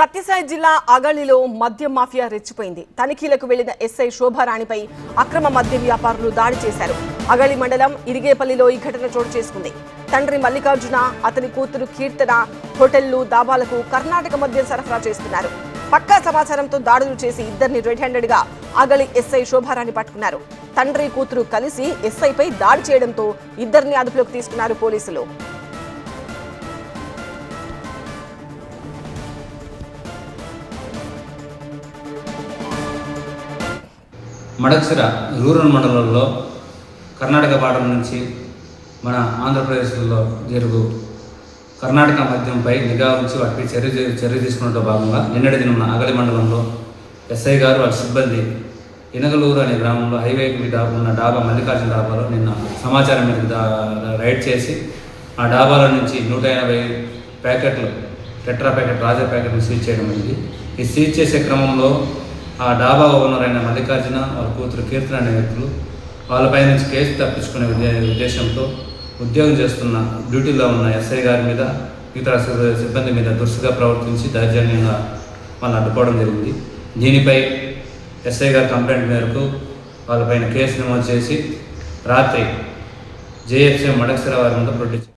సత్యసాయి జిల్లా అగళిలో మద్యం మాఫియా రెచ్చిపోయింది. తనిఖీలకు వెళ్ళిన ఎస్ఐ శోభారాణిపై అక్రమ మద్య వ్యాపారులు దాడి చేశారు. అగళి మండలం ఇరిగేపల్లిలో ఈ ఘటన చోటు చేసుకుంది. తండ్రి మల్లికార్జున అతని కూతురు కీర్తన హోటళ్ళు దాబాలకు కర్ణాటక మద్యం సరఫరా చేస్తున్నారు. పక్కా సమాచారంతో దాడులు చేసి ఇద్దరిని రెడ్ హ్యాండెడ్గా అగళి ఎస్ఐ శోభారాణి పట్టుకున్నారు. తండ్రి కూతురు కలిసి ఎస్ఐపై దాడి చేయడంతో ఇద్దరిని అదుపులోకి తీసుకున్నారు పోలీసులు. మడక్సిర రూరల్ మండలంలో కర్ణాటక బార్డర్ నుంచి మన ఆంధ్రప్రదేశ్లో జరుగు కర్ణాటక మద్యంపై నిఘా ఉంచి వాటిపై చర్య చర్య తీసుకున్నట్టు భాగంగా నిన్నటి దినం అగలి మండలంలో ఎస్ఐ గారు వాళ్ళ సిబ్బంది ఇనగలూరు అనే గ్రామంలో హైవే మీద ఉన్న డాబా మల్లికార్జున డాబాలో నిన్న సమాచారం మీద రైడ్ చేసి ఆ డాబాల నుంచి నూట ఎనభై ప్యాకెట్లు టెట్రా ప్యాకెట్ రాజా ప్యాకెట్లు సీజ్ చేయడం జరిగింది. ఈ సీజ్ చేసే క్రమంలో ఆ డాబా ఓనర్ అయిన మల్లికార్జున వాళ్ళ కూతురు కీర్తన అనే వ్యక్తులు వాళ్ళపై నుంచి కేసు తప్పించుకునే ఉద్దే ఉద్దేశంతో ఉద్యోగం చేస్తున్న డ్యూటీలో ఉన్న ఎస్ఐ గారి మీద ఇతర సిబ్బంది మీద దురుసుగా ప్రవర్తించి దౌర్జన్యంగా వాళ్ళని అడ్డుకోవడం జరిగింది. దీనిపై ఎస్ఐ గారి కంప్లైంట్ మేరకు వాళ్ళపైన కేసు నమోదు చేసి రాత్రి జేఎఫ్సీ మడక్సర వారి ముందు ప్రొడ్యూస్